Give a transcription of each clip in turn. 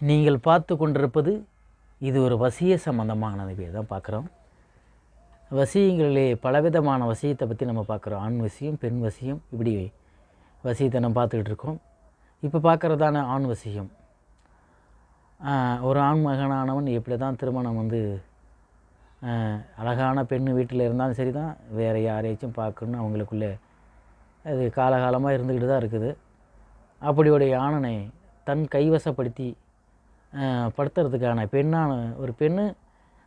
நீங்கள் பார்த்து கொண்டிருப்பது இது ஒரு வசிய சம்பந்தமானது. தான் பார்க்குறோம். வசியங்களிலே பலவிதமான வசியத்தை பற்றி நம்ம பார்க்குறோம். ஆண் வசியம் பெண் வசியம் இப்படி வசியத்தை நம்ம பார்த்துக்கிட்டு இருக்கோம். இப்போ பார்க்குறதான ஆண் வசியம். ஒரு ஆண் மகனானவன் எப்படி தான் திருமணம் வந்து அழகான பெண் வீட்டில் இருந்தாலும் சரி தான் வேறு யாரையாச்சும் பார்க்கணுன்னு அவங்களுக்குள்ளே அது காலகாலமாக இருந்துக்கிட்டு தான் இருக்குது. அப்படியுடைய ஆணனை தன் கைவசப்படுத்தி படுத்துறதுக்கான பெண்ணான ஒரு பெண்ணு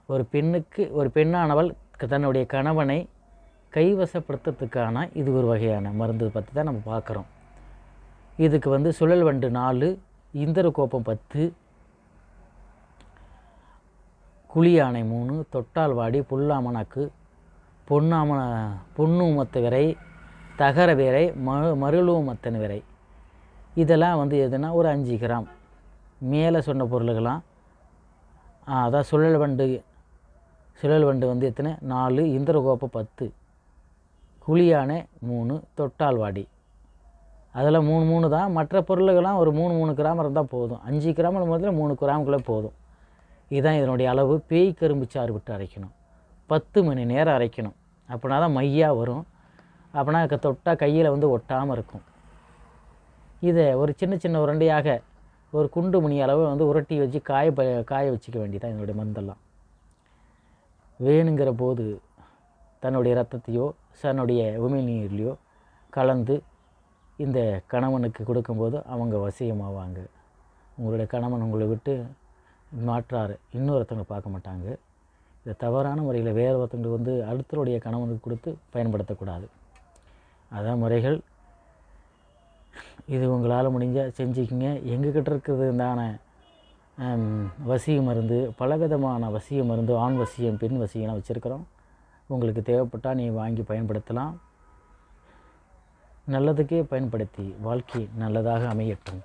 ஒரு பெண்ணுக்கு ஒரு பெண்ணானவள் தன்னுடைய கணவனை கைவசப்படுத்துறதுக்கான இது ஒரு வகையான மருந்து பற்றி தான் நம்ம பார்க்குறோம். இதுக்கு வந்து சுழல் வண்டு நாலு இந்திர கோப்பம் பத்து குழியானை மூணு தொட்டால் வாடி புல்லாமணக்கு பொன்னாமண பொன்னூமத்து விரை தகர விரை மறு மருளூமத்தன் விரை. இதெல்லாம் வந்து எதுனா ஒரு அஞ்சு கிராம். மேலே சொன்ன பொருளுகளாம் அதான் சுழல் வண்டு சுழல் வண்டு வந்து எத்தனை? நாலு இந்திரகோப்பை பத்து குழியானை மூணு தொட்டால் வாடி. அதில் மூணு மூணு தான். மற்ற பொருளுகள்லாம் ஒரு மூணு மூணு கிராம் இருந்தால் போதும். அஞ்சு கிராம் முதல்ல மூணு கிராமுக்குள்ளே போதும். இதுதான் இதனுடைய அளவு. பேய் கரும்பு சாறு விட்டு அரைக்கணும். பத்து மணி நேரம் அரைக்கணும். அப்படின்னா தான் மையாக வரும். அப்படின்னா தொட்டால் கையில் வந்து ஒட்டாமல் இருக்கும். இதை ஒரு சின்ன சின்ன உருண்டையாக ஒரு குண்டு மணி அளவு வந்து உரட்டி வச்சு காய ப காய வச்சுக்க வேண்டியதான் என்னுடைய மந்தெல்லாம் வேணுங்கிற போது தன்னுடைய ரத்தத்தையோ தன்னுடைய உமிழ்நீர்லையோ கலந்து இந்த கணவனுக்கு கொடுக்கும்போது அவங்க வசியமாவாங்க. உங்களுடைய கணவன் உங்களை விட்டு மாற்றார். இன்னொருத்தவங்க பார்க்க மாட்டாங்க. இதை தவறான முறையில் வேறு ஒருத்தவங்களுக்கு வந்து அடுத்தருடைய கணவனுக்கு கொடுத்து பயன்படுத்தக்கூடாது. அதான் முறைகள். இது உங்களால் முடிஞ்சால் செஞ்சுக்கிங்க. எங்ககிட்ட இருக்கிறது தான வசிய மருந்து பலவிதமான வசிய மருந்து ஆண் வசியம் பெண் வசியம்லாம் வச்சுருக்கிறோம். உங்களுக்கு தேவைப்பட்டால் நீ வாங்கி பயன்படுத்தலாம். நல்லதுக்கே பயன்படுத்தி வாழ்க்கை நல்லதாக அமையட்டும்.